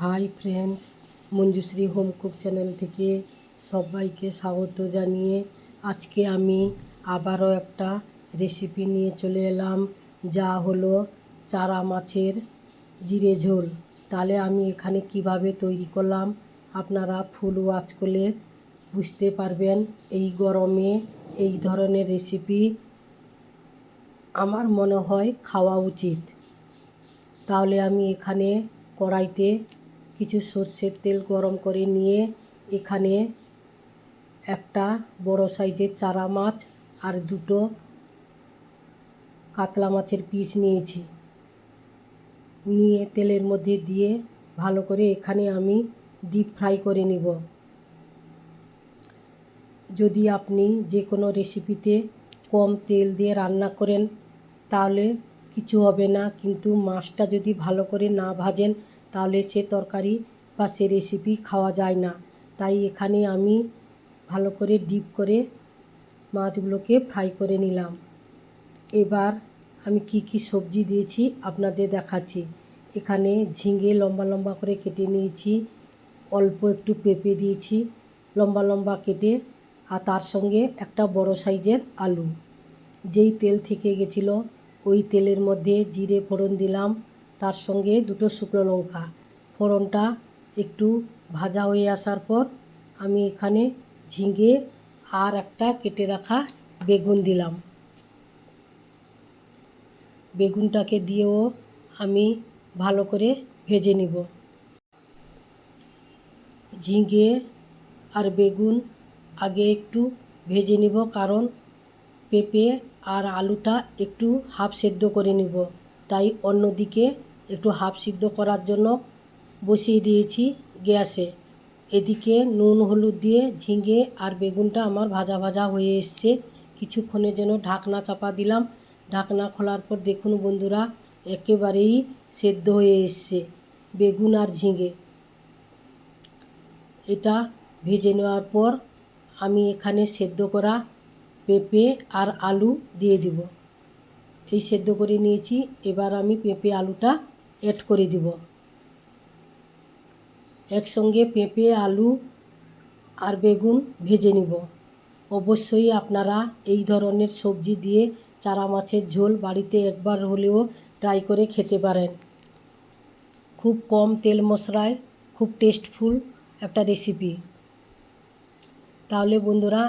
Hi friends, Manjushree home cook channel থেকে সবাইকে স্বাগত জানিয়ে আজকে আমি আবারও একটা রেসিপি নিয়ে চলে এলাম, যা হলো চারা মাছের জিরে ঝোল। তাহলে আমি এখানে কীভাবে তৈরি করলাম আপনারা ফুল ওয়াচ করলে বুঝতে পারবেন। এই গরমে এই ধরনের রেসিপি আমার মনে হয় খাওয়া উচিত। তাহলে আমি এখানে কড়াইতে কিছু সর্ষের তেল গরম করে নিয়ে এখানে একটা বড় সাইজের চারা মাছ আর দুটো কাতলা মাছের পিস নিয়েছি। নিয়ে তেলের মধ্যে দিয়ে ভালো করে এখানে আমি ডিপ ফ্রাই করে নিব। যদি আপনি যে কোনো রেসিপিতে কম তেল দিয়ে রান্না করেন, তাহলে কিছু হবে না, কিন্তু মাছটা যদি ভালো করে না ভাজেন তাহলে সে তরকারি বা সে রেসিপি খাওয়া যায় না। তাই এখানে আমি ভালো করে ডিপ করে মাছগুলোকে ফ্রাই করে নিলাম। এবার আমি কি কি সবজি দিয়েছি আপনাদের দেখাচ্ছি। এখানে ঝিঙে লম্বা লম্বা করে কেটে নিয়েছি, অল্প একটু পেঁপে দিয়েছি, লম্বা লম্বা কেটে আর তার সঙ্গে একটা বড় সাইজের আলু। যেই তেল থেকে গেছিল, ওই তেলের মধ্যে জিরে ফোড়ন দিলাম তার সঙ্গে দুটো শুকনো লঙ্কা। ফোড়নটা একটু ভাজা হয়ে আসার পর আমি এখানে ঝিঙে আর একটা কেটে রাখা বেগুন দিলাম। বেগুনটাকে দিয়েও আমি ভালো করে ভেজে নিব। ঝিঙে আর বেগুন আগে একটু ভেজে নিব, কারণ পেঁপে আর আলুটা একটু হাফ সেদ্ধ করে নিব। তাই অন্যদিকে একটু হাফ সিদ্ধ করার জন্য বসিয়ে দিয়েছি গ্যাসে। এদিকে নুন, হলুদ দিয়ে ঝিঙে আর বেগুনটা আমার ভাজা ভাজা হয়ে এসছে। কিছুক্ষণের জন্য ঢাকনা চাপা দিলাম। ঢাকনা খোলার পর দেখুন বন্ধুরা, একেবারেই সেদ্ধ হয়ে এসছে বেগুন আর ঝিঙে। এটা ভেজে নেওয়ার পর আমি এখানে সেদ্ধ করা পেঁপে আর আলু দিয়ে দিব। এই সেদ্ধ করে নিয়েছি। এবার আমি পেঁপে আলুটা অ্যাড করে দিব। একসঙ্গে পেঁপে, আলু আর বেগুন ভেজে নিব। অবশ্যই আপনারা এই ধরনের সবজি দিয়ে চারা মাছের ঝোল বাড়িতে একবার হলেও ট্রাই করে খেতে পারেন। খুব কম তেল মশলায়, খুব টেস্টফুল একটা রেসিপি তাহলে বন্ধুরা,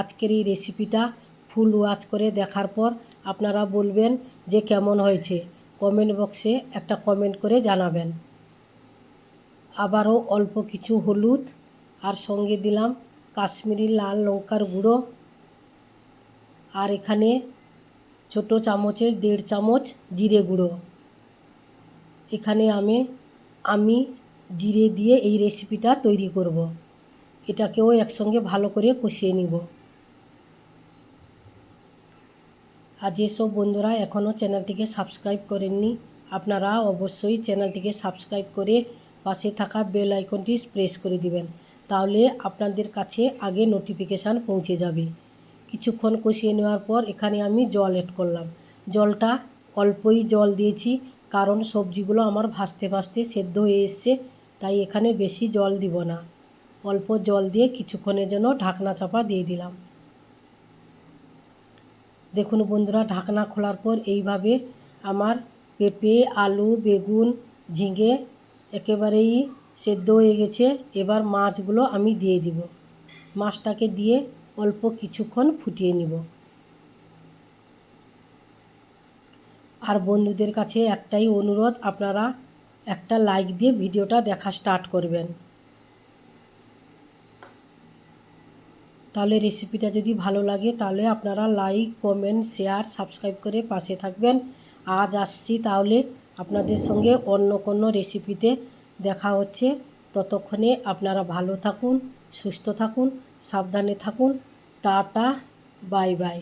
আজকের এই রেসিপিটা ফুল ওয়াচ করে দেখার পর আপনারা বলবেন যে কেমন হয়েছে। কমেন্ট বক্সে একটা কমেন্ট করে জানাবেন। আবারও অল্প কিছু হলুদ আর সঙ্গে দিলাম কাশ্মীরি লাল লঙ্কার গুঁড়ো। আর এখানে ছোট চামচের দেড় চামচ জিরে গুঁড়ো। এখানে আমি আমি জিরে দিয়ে এই রেসিপিটা তৈরি করব। এটাকেও একসঙ্গে ভালো করে কষিয়ে নিব। আর যেসব বন্ধুরা এখনও চ্যানেলটিকে সাবস্ক্রাইব করেননি, আপনারা অবশ্যই চ্যানেলটিকে সাবস্ক্রাইব করে পাশে থাকা বেল আইকনটি প্রেস করে দিবেন, তাহলে আপনাদের কাছে আগে নোটিফিকেশান পৌঁছে যাবে। কিছুক্ষণ কষিয়ে নেওয়ার পর এখানে আমি জল এড করলাম। জলটা অল্পই জল দিয়েছি, কারণ সবজিগুলো আমার ভাসতে ভাসতে সেদ্ধ হয়ে এসছে, তাই এখানে বেশি জল দিব না। অল্প জল দিয়ে কিছুক্ষণের জন্য ঢাকনা চাপা দিয়ে দিলাম। দেখুন বন্ধুরা, ঢাকনা খোলার পর এইভাবে আমার পেঁপে, আলু, বেগুন, ঝিঙে একেবারেই সেদ্ধ হয়ে গেছে। এবার মাছগুলো আমি দিয়ে দিব। মাছটাকে দিয়ে অল্প কিছুক্ষণ ফুটিয়ে নিব। আর বন্ধুদের কাছে একটাই অনুরোধ, আপনারা একটা লাইক দিয়ে ভিডিওটা দেখা স্টার্ট করবেন। তাহলে রেসিপিটা যদি ভালো লাগে, তাহলে আপনারা লাইক কমেন্ট শেয়ার সাবস্ক্রাইব করে পাশে থাকবেন। আজ আসছি তাহলে আপনাদের সঙ্গে অন্য কোনো রেসিপিতে দেখা হচ্ছে। ততক্ষণে আপনারা ভালো থাকুন, সুস্থ থাকুন, সাবধানে থাকুন। Tata bye bye